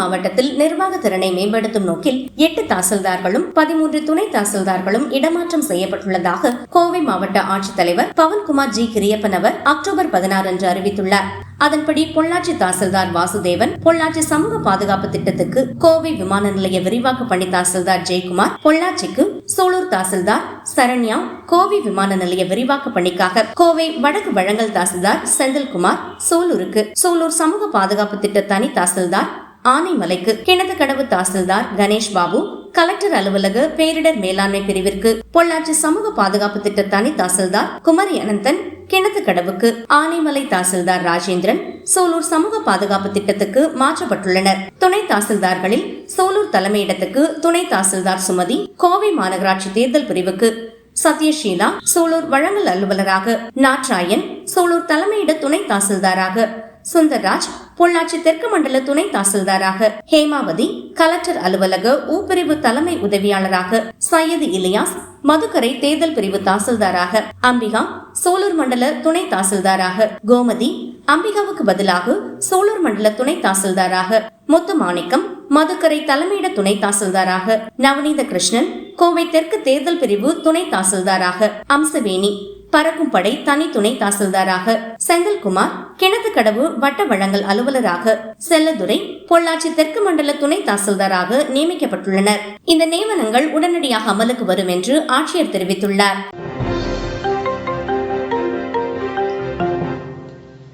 மாவட்டத்தில் நிர்வாக திறனை மேம்படுத்தும் நோக்கில் எட்டு தாசில்தார்களும் பதிமூன்று துணை தாசில்தார்களும் இடமாற்றம் செய்யப்பட்டுள்ளதாக கோவை மாவட்ட ஆட்சித்தலைவர் பவன்குமார் ஜி. கிரியப்பன் அவர் அக்டோபர் பதினாறு அன்று அறிவித்துள்ளார். அதன்படி பொள்ளாச்சி தாசில்தார் வாசுதேவன் பொள்ளாச்சி சமூக பாதுகாப்பு திட்டத்துக்கு கோவை விமான நிலைய விரிவாக்க பணி தாசில்தார் ஜெயக்குமார் பொள்ளாச்சிக்கு சூலூர் தாசில்தார் சரண்யா கோவை விமான நிலைய விரிவாக்க பணிக்காக கோவை வடக்கு வழங்கல் தாசில்தார் செந்தில்குமார் சூலூருக்கு சூலூர் சமூக பாதுகாப்பு திட்ட தனி தாசில்தார் ஆனைமலைக்கு கிணத்து கடவு தாசில்தார் கணேஷ் பாபு கலெக்டர் அலுவலக பேரிடர் மேலாண்மை பிரிவிற்கு பொள்ளாச்சி சமூக பாதுகாப்பு திட்ட தனி தாசில்தார் குமரி அனந்தன் கிணத்துக்கடவுக்கு ஆனைமலை தாசில்தார் ராஜேந்திரன் சோலூர் சமூக பாதுகாப்பு திட்டத்துக்கு மாற்றப்பட்டுள்ளனர். துணை தாசில்தார்களில் சோலூர் தலைமையிடத்துக்கு துணை தாசில்தார் சுமதி கோவை மாநகராட்சி தேர்தல் பிரிவுக்கு சத்யஷீலா சோலூர் வழங்கல் அலுவலராக நாட்ராயன் சோலூர் தலைமையிட துணை தாசில்தாராக சுந்தர்ராஜ் பொள்ளாச்சி தெற்கு மண்டல துணை தாசில்தாராக. ஹேமாவதி கலெக்டர் அலுவலக ஊப்பிரிவு தலைமை உதவியாளராக சையது இலியாஸ் மதுக்கரை தேர்தல் பிரிவு தாசில்தாராக. அம்பிகா சோலூர் மண்டல துணை தாசில்தாராக. கோமதி அம்பிகாவுக்கு பதிலாக சோலூர் மண்டல துணை தாசில்தாராக. முத்துமாணிக்கம் மதுக்கரை தலைமையிட துணை தாசில்தாராக. நவநீத கிருஷ்ணன் கோவை தெற்கு தேர்தல் பிரிவு துணை தாசில்தாராக. அம்சவேணி பறக்கும் படை தனி துணை தாசில்தாராக. செந்தில்குமார் கிணத்துக்கடவு வட்ட வழங்கல் அலுவலராக. செல்லதுரை பொள்ளாச்சி தெற்கு மண்டல துணை தாசில்தாராக நியமிக்கப்பட்டுள்ளனர். இந்த நியமனங்கள் உடனடியாக அமலுக்கு வரும் என்று ஆட்சியர் தெரிவித்துள்ளார்.